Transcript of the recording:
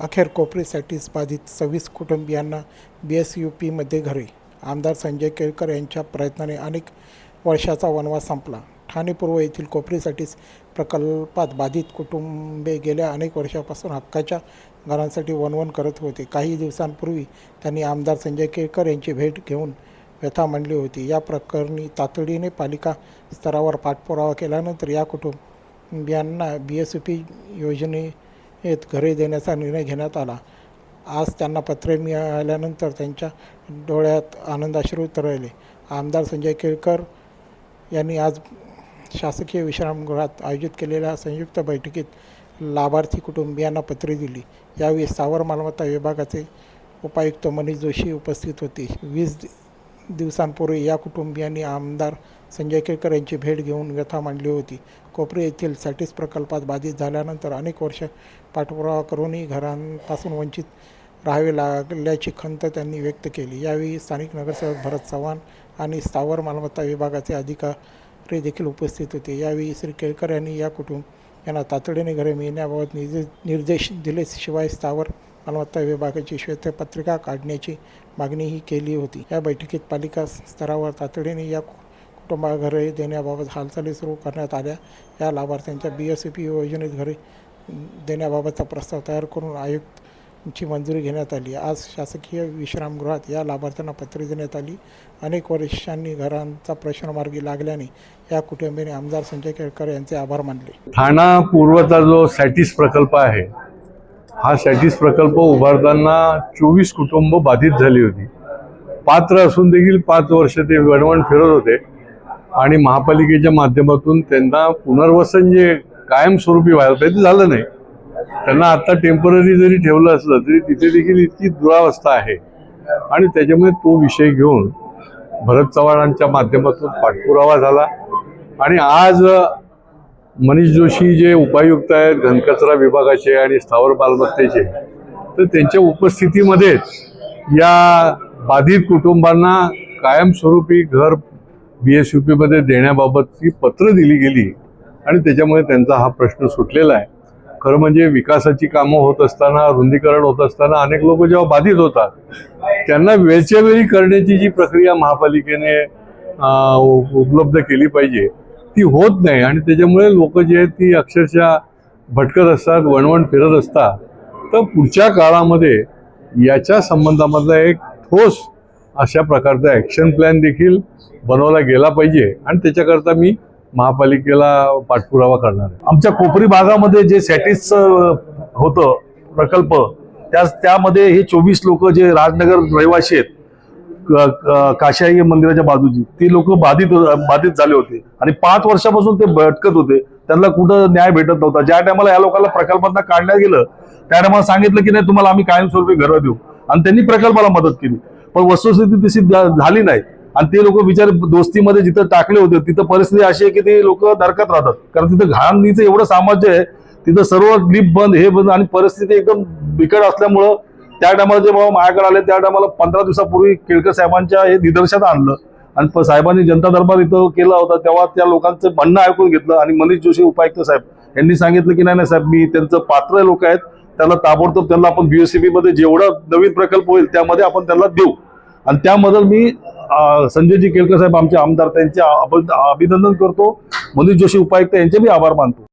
अखेर कोपरीसाठीच बाधित सव्वीस कुटुंबियांना बी एस यू पीमध्ये घरे. आमदार संजय केळकर यांच्या प्रयत्नाने अनेक वर्षाचा वनवास संपला. ठाणे पूर्व येथील कोपरीसाठीच प्रकल्पात बाधित कुटुंबे गेल्या अनेक वर्षापासून हक्काच्या घरांसाठी वनवन करत होते. काही दिवसांपूर्वी त्यांनी आमदार संजय केळकर यांची भेट घेऊन व्यथा मांडली होती. या प्रकरणी तातडीने पालिका स्तरावर पाठपुरावा केल्यानंतर या कुटुंबियांना बी एस पी योजने योजनेत घरे देण्याचा निर्णय घेण्यात आला. आज त्यांना पत्रे मिळाल्यानंतर त्यांच्या डोळ्यात आनंदाश्रू तरळले आमदार संजय केळकर यांनी आज शासकीय विश्रामगृहात आयोजित केलेल्या संयुक्त बैठकीत लाभार्थी कुटुंबियांना पत्रे दिली. यावेळी स्थावर मालमत्ता विभागाचे उपायुक्त मनीष जोशी उपस्थित होते. वीज दिवसांपूर्वी या कुटुंबियांनी आमदार संजय केळकर यांची भेट घेऊन व्यथा मांडली होती. कोपरे येथील सॅटिस प्रकल्पात बाधित झाल्यानंतर अनेक वर्ष पाठपुरावा करूनही घरांपासून वंचित राहावे लागल्याची खंत त्यांनी व्यक्त केली. यावेळी स्थानिक नगरसेवक भरत चव्हाण आणि स्थावर मालमत्ता विभागाचे अधिकारी देखील उपस्थित होते. यावेळी श्री केळकर यांनी या कुटुंब यांना तातडीने घरे मिळण्याबाबत निर्देश निर्देश दिले. शिवाय स्थावर मालमत्ता विभागाची श्वेतपत्रिका काढण्याची मागणीही केली होती. या बैठकीत पालिका स्तरावर तातडीने या कुटुंबा घरे देण्याबाबत हालचाली सुरू करण्यात आल्या. या लाभार्थ्यांच्या बी एस पी योजनेत घरे देण्याबाबतचा प्रस्ताव तयार करून आयुक्तची मंजुरी घेण्यात आली. आज शासकीय विश्रामगृहात या लाभार्थ्यांना पत्रे देण्यात आली. अनेक वर्षांनी घरांचा प्रश्न मार्गी लागल्याने या कुटुंबियाने आमदार संजय केळकर यांचे आभार मानले. ठाणा पूर्वचा जो सॅटिस प्रकल्प आहे हा सॅटिस प्रकल्प उभारताना चोवीस कुटुंब बाधित झाली होती. पात्र असून देखील पाच वर्ष ते वणवण फिरत होते. आणि महापालिकेच्या माध्यमातून त्यांना पुनर्वसन जे कायमस्वरूपी व्हायला पाहिजे ते झालं नाही. त्यांना आता टेंपररी जरी ठेवलं असलं तरी तिथे देखील इतकी दुरावस्था आहे. आणि त्याच्यामुळे तो विषय घेऊन भरत चव्हाणांच्या माध्यमातून पाठपुरावा झाला. आणि आज मनीष जोशी जे उपायुक्त आहेत घनकचरा विभागाचे आणि स्थावर मालमत्तेचे तर त्यांच्या उपस्थितीमध्येच या बाधित कुटुंबांना कायमस्वरूपी घर बी एस यू पीमध्ये देण्याबाबतची पत्र दिली गेली आणि त्याच्यामुळे त्यांचा हा प्रश्न सुटलेला आहे. खरं म्हणजे विकासाची कामं होत असताना रुंदीकरण होत असताना अनेक लोक जेव्हा बाधित होतात त्यांना वेळच्या वेळी करण्याची जी प्रक्रिया महापालिकेने उपलब्ध केली पाहिजे ती होत नाही. आणि त्याच्यामुळे लोक जे आहेत ती अक्षरशः भटकत असतात वणवण फिरत असतात. तर पुढच्या काळामध्ये याच्या संबंधामधला एक ठोस अशा प्रकारचा ॲक्शन प्लॅन देखील बनवला गेला पाहिजे. आणि त्याच्याकरता मी महापालिकेला पाठपुरावा करणार आहे. आमच्या कोपरी भागामध्ये जे सॅटिस होतं प्रकल्प त्याच त्यामध्ये हे चोवीस लोक जे राजनगर रहिवासी आहेत काशाई मंदिराच्या बाजूची. ती लोक बाधित बाधित झाले होते. आणि पाच वर्षापासून ते भटकत होते. त्यांना कुठं न्याय भेटत नव्हता. ज्या टायमाला या लोकांना प्रकल्पांना काढण्यात गेलं त्या टायमाला सांगितलं की नाही तुम्हाला आम्ही कायमस्वरूपी घरं देऊ. आणि त्यांनी प्रकल्पाला मदत केली. पण वस्तुस्थिती तशी झाली नाही. आणि ते लोक विचार दोस्तीमध्ये जिथं टाकले होते तिथं परिस्थिती अशी आहे की ते लोक नरकत राहतात. कारण तिथं घाणीचं एवढं साम्राज्य आहे तिथं सर्व लिप बंद हे बंद आणि परिस्थिती एकदम बिकट असल्यामुळं त्या टायमाला जे बाबा माझ्याकडे आले त्या टायमाला पंधरा दिवसापूर्वी केळकर साहेबांच्या हे निदर्शनात आणलं. आणि साहेबांनी जनता दरबार इथं केला होता तेव्हा त्या लोकांचं म्हणणं ऐकून घेतलं. आणि मनीष जोशी उपायुक्त साहेब यांनी सांगितलं की नाही नाही साहेब मी त्यांचं पात्र लोक आहेत. त्यांना ताबडतोब त्यांना आपण बीएससीबी मध्ये जेवढा नवीन प्रकल्प होईल त्यामध्ये आपण त्यांना देऊ. आणि त्याबद्दल मी संजयजी केळकर साहेब आमचे आमदार त्यांचे अभिनंदन करतो. मनीष जोशी उपायुक्त यांचे मी आभार मानतो.